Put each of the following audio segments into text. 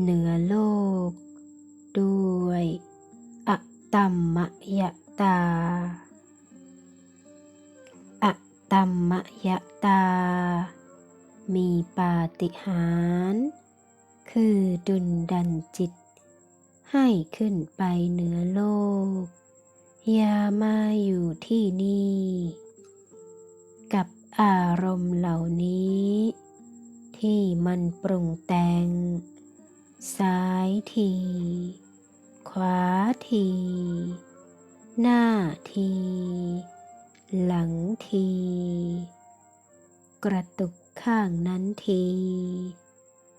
เหนือโลก ด้วยอะตัมมยตาอะตัมมยตา มีปาฏิหาร คือดุลดันจิต ให้ขึ้นไปเหนือโลก อย่ามาอยู่ที่นี่ กับอารมณ์เหล่านี้ ที่มันปรุงแต่ง ซ้ายที ขวาที หน้าที หลังที กระตุกข้างนั้นที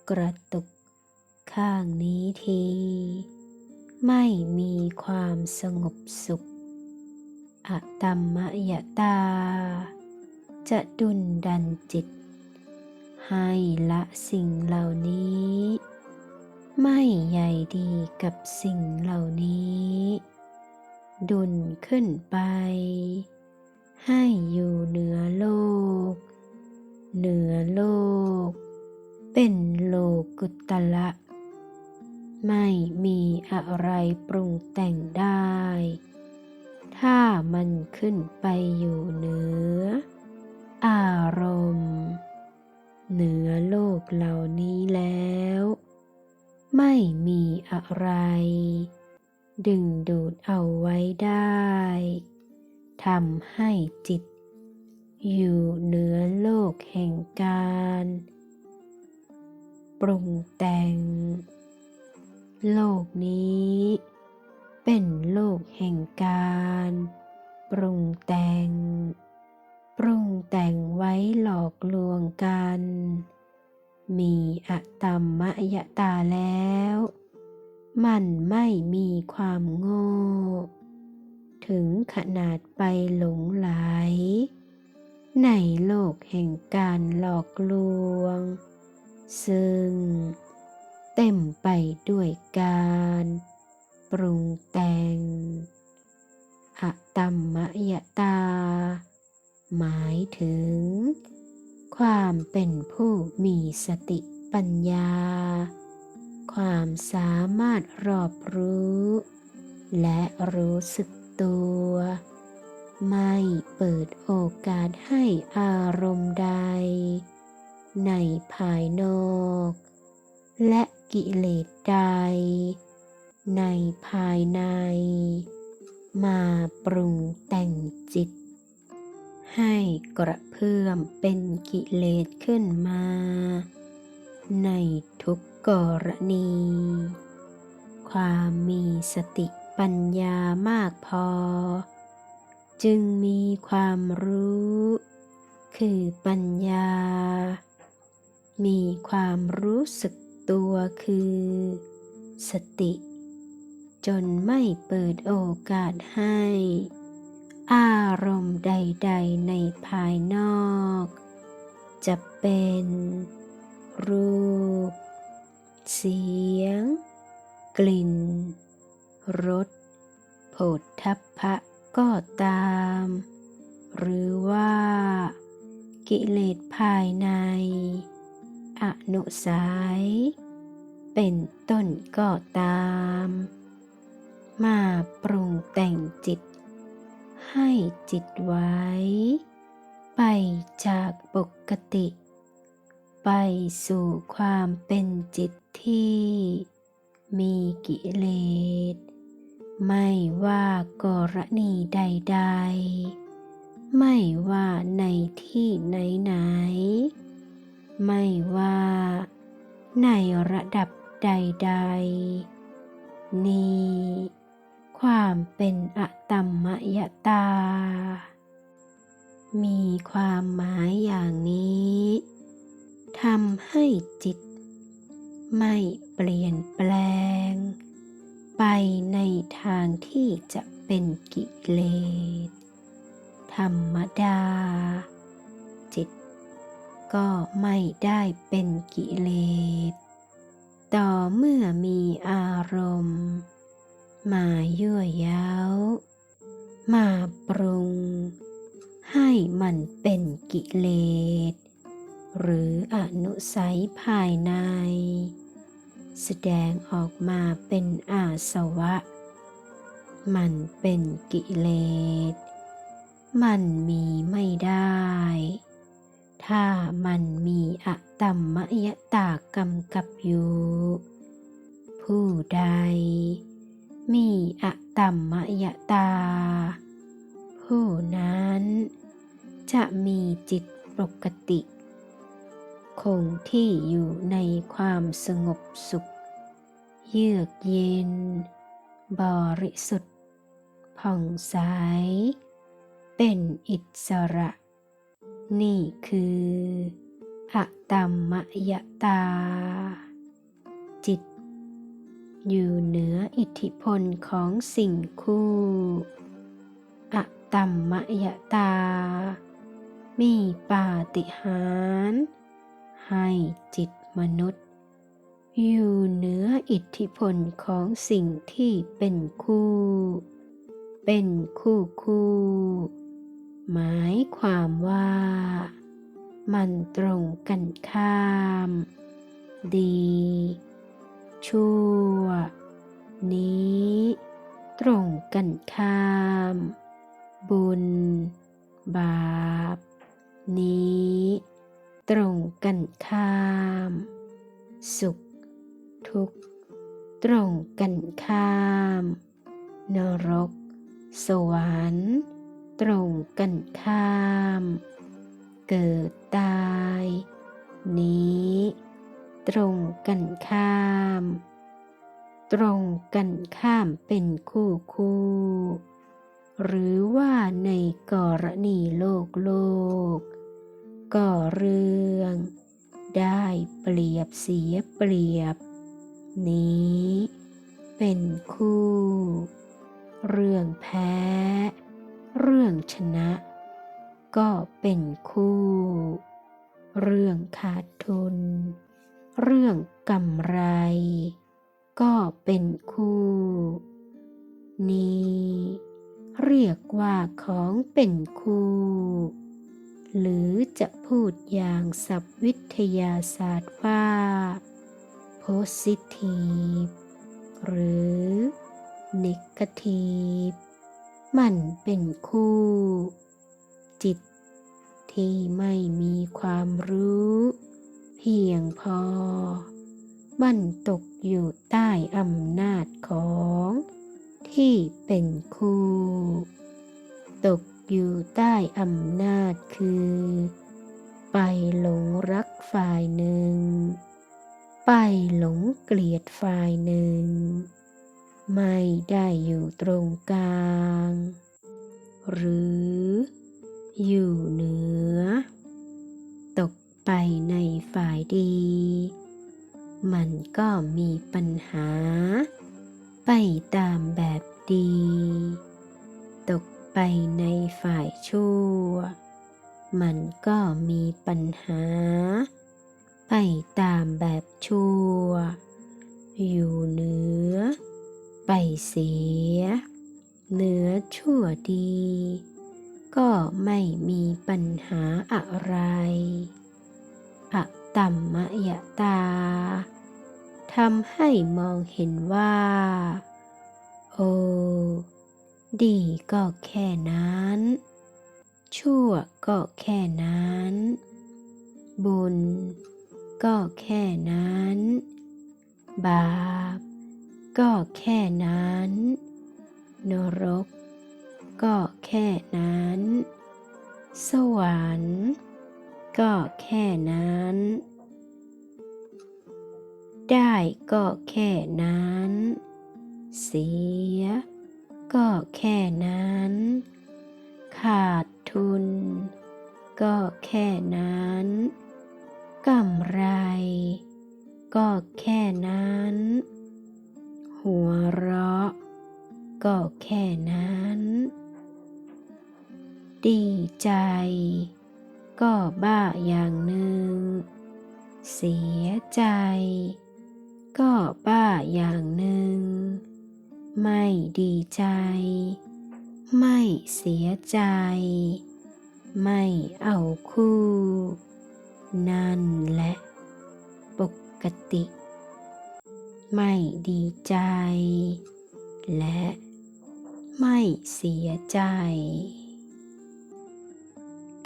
กระตุกข้างนี้ที ไม่มีความสงบสุขอะตัมมยตา จะดุลดันจิต ให้ละสิ่งเหล่านี้ ไม่ใหญ่ดีกับสิ่งเหล่านี้ ดุลขึ้นไป ให้อยู่เหนือโลก เหนือโลก เป็นโลกุตละ ไม่มีอะไรปรุงแต่งได้ ถ้ามันขึ้นไปอยู่เหนือ อารมณ์ เหนือโลกเหล่านี้แล้ว ไม่มีอะไร ดึงดูดเอาไว้ได้ทำให้จิต อยู่เหนือโลกแห่งการ ปรุงแต่ง โลกนี้ เป็นโลกแห่งการ ปรุงแต่ง ปรุงแต่งไว้หลอกลวงกัน มีอะตัมมยะตาแล้ว มันไม่มีความโง่ ถึงขนาดไปหลงไหล ในโลกแห่งการหลอกลวง ซึ่งเต็มไปด้วยการปรุงแต่งอะตัมมยะตา หมายถึง ความเป็นผู้มีสติปัญญา ความสามารถรอบรู้ และรู้สึกตัว ไม่เปิดโอกาสให้อารมณ์ใด ในภายนอก และกิเลสใด ในภายใน มาปรุงแต่งจิต ให้กระเพื่อมเป็นกิเลสขึ้นมา ในทุกกรณี ความมีสติปัญญามากพอ จึงมีความรู้ คือปัญญา มีความรู้สึกตัวคือ สติ จนไม่เปิดโอกาสให้ อารมณ์ใด ๆ ในภายนอก จะเป็น รูป เสียง กลิ่น รสโผฏฐัพพะก็ตาม หรือว่า กิเลสภายใน อนุสัย เป็นต้นก็ตาม มาปรุงแต่งจิต ให้จิตไว้ ไปจากปกติ ไปสู่ความเป็นจิตที่ มีกิเลส ไม่ว่ากรณีใด ๆ ไม่ว่าในที่ไหนๆ ไม่ว่าในระดับใด ๆ นี่ ความเป็นอะตัมมยตา มีความหมายอย่างนี้ทำให้จิต ไม่เปลี่ยนแปลง ไปในทางที่จะเป็นกิเลสธรรมดา จิต ก็ไม่ได้เป็นกิเลส ต่อเมื่อมีอารมณ์ มายั่วเย้ามาปรุง ให้มันเป็นกิเลส หรืออนุสัยภายใน แสดงออกมาเป็นอาสวะ มันเป็นกิเลส มันมีไม่ได้ ถ้ามันมีอะตัมมยตากำกับอยู่ ผู้ใด มีอะตัมมยตา ผู้นั้น จะมีจิตปกติ คงที่อยู่ในความสงบสุข เยือกเย็น บริสุทธิ์ ผ่องใส เป็นอิสระ นี่คืออะตัมมยตา จิต อยู่เหนืออิทธิพลของสิ่งคู่อะตัมมยตา มีปาฏิหาร ให้จิตมนุษย์ อยู่เหนืออิทธิพลของสิ่งที่เป็นคู่ เป็นคู่คู่ หมายความว่า มันตรงกันข้าม ดี ชั่ว นี้ ตรงกันข้าม บุญ บาป นี้ ตรงกันข้าม สุข ทุกข์ ตรงกันข้าม นรก สวรรค์ ตรงกันข้าม เกิดตาย นี้ ตรงกันข้าม ตรงกันข้ามเป็นคู่คู่ หรือว่าในกรณีโลกโลกก็เรื่อง ได้เปรียบเสียเปรียบ นี้ เป็นคู่ เรื่องแพ้ เรื่องชนะ ก็เป็นคู่ เรื่องขาดทุน เรื่องกำไร ก็เป็นคู่ นี้ เรียกว่าของเป็นคู่ หรือจะพูดอย่างศัพท์วิทยาศาสตร์ว่า positive หรือ negative มันเป็นคู่ จิตที่ไม่มีความรู้ พียงพอ มันตกอยู่ใต้อำนาจของที่เป็นคู่ ตกอยู่ใต้อำนาจคือ ไปหลงรักฝ่ายหนึ่ง ไปหลงเกลียดฝ่ายหนึ่ง ไม่ได้อยู่ตรงกลาง หรืออยู่เหนือ ไปในฝ่ายดี มันก็มีปัญหา ไปตามแบบดี ตกไปในฝ่ายชั่ว มันก็มีปัญหา ไปตามแบบชั่ว อยู่เหนือ ไปเสีย เหนือชั่วดี ก็ไม่มีปัญหาอะไร อะตัมมยตา ทำให้มองเห็นว่า โอ้ดีก็แค่นั้น ชั่วก็แค่นั้น บุญ ก็แค่นั้น บาป ก็แค่นั้น นรก ก็แค่นั้น สวรรค์ ก็แค่นั้น ได้ก็แค่นั้น เสีย ก็แค่นั้น ขาดทุน ก็แค่นั้น ดีใจ ไม่เสียใจ ไม่เอาคู่ นั่นแหละ ปกติ ไม่ดีใจ และไม่เสียใจ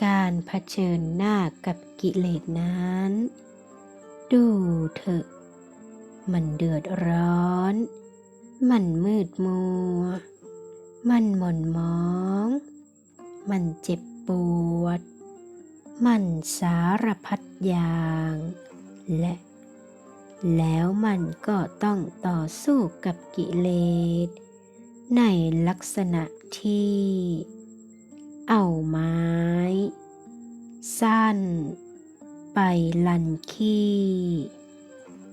การเผชิญหน้ากับกิเลสนั้น ดูเถอะ มันเดือดร้อน มันมืดมัว มันหม่นมอง มันเจ็บปวด มันสารพัดอย่าง และ แล้วมันก็ต้องต่อสู้กับกิเลส ในลักษณะที่ เอาไม้ สั้น ไปลันขี้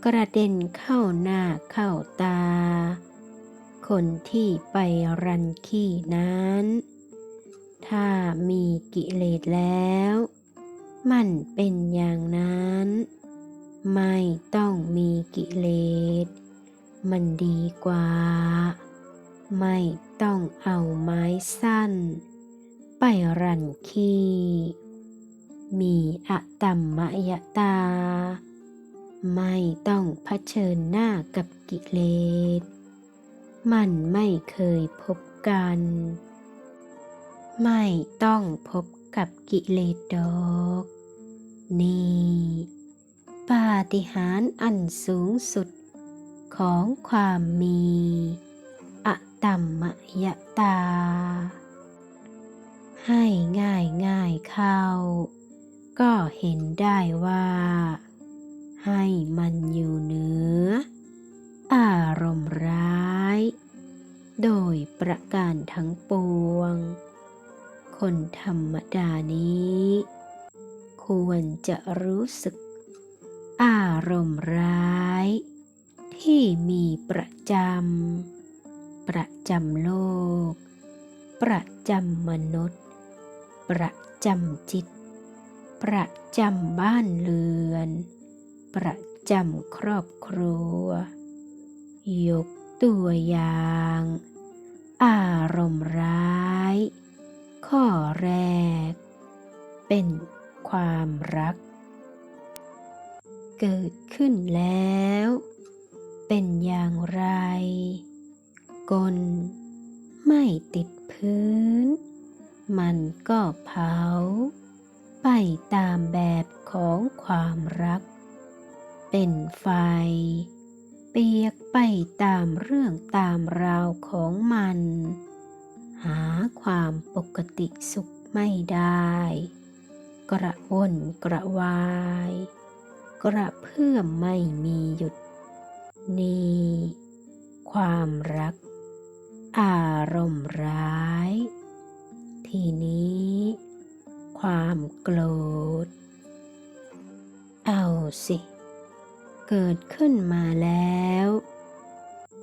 กระเด็นเข้าหน้าเข้าตา คนที่ไปรันขี้นั้น ถ้ามีกิเลสแล้ว มันเป็นอย่างนั้น ไม่ต้องมีกิเลส มันดีกว่า ไม่ต้องเอาไม้สั้น ไปรันขี้มีอะตัมมยตา ไม่ต้องเผชิญหน้ากับกิเลส มันไม่เคยพบกัน ไม่ต้องพบกับกิเลสดอก นี่ปาฏิหาริย์อันสูงสุดของความมีอะตัมมยตา ให้ง่ายง่ายเข้า ก็เห็นได้ว่า ให้มันอยู่เหนือ อารมณ์ร้าย โดยประการทั้งปวง คนธรรมดานี้ ควรจะรู้สึก อารมณ์ร้าย ที่มีประจำ ประจำโลก ประจำมนุษย์ ประจำจิต ประจำบ้านเรือน ประจำครอบครัวยก ตัวอย่าง อารมณ์ร้าย ข้อแรก เป็นความรัก เกิดขึ้นแล้ว เป็นอย่างไร กล ไม่ติดพื้น มันก็เผา ไปตามแบบของความรัก เป็นไฟ เปียกไปตามเรื่องตามราวของมัน หาความปกติสุขไม่ได้ กระวนกระวาย กระเพื่อมไม่มีหยุด นี่ ความรัก อารมณ์ร้าย ทีนี้ ความโกรธ เอาสิ เกิดขึ้นมาแล้ว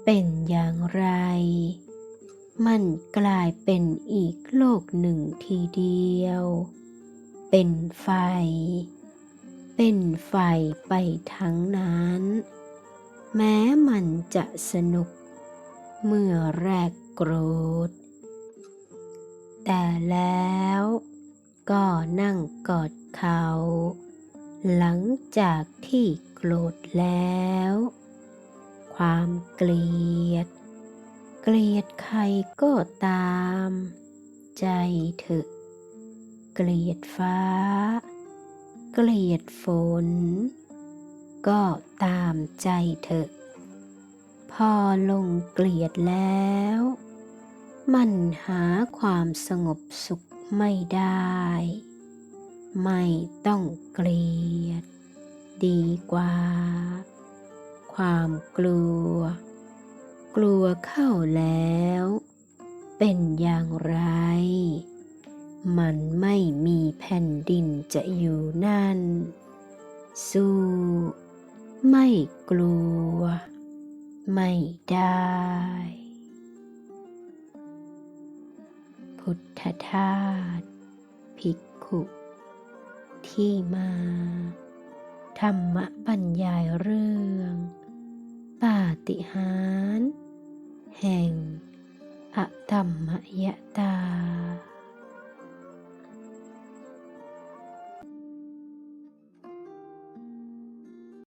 เป็นอย่างไร มันกลายเป็นอีกโลกหนึ่งทีเดียว เป็นไฟ เป็นไฟไปทั้งนั้น แม้มันจะสนุก เมื่อแรกโกรธ แต่แล้วก็นั่งกอดเขา หลังจากที่ โกรธแล้ว ความเกลียด เกลียดใครก็ตาม ใจเถอะ เกลียดฟ้า เกลียดฝน ก็ตามใจเถอะ พอลงเกลียดแล้ว มันหาความสงบสุขไม่ได้ ไม่ต้องเกลียด ดีกว่า ความกลัว กลัวเข้าแล้ว เป็นอย่างไร มันไม่มีแผ่นดินจะอยู่นั่น สู้ ไม่กลัว ไม่ได้พุทธทาสภิกขุ ที่มา ธรรมบรรยายเรื่องปาฏิหาริย์แห่งอะธรรมยตา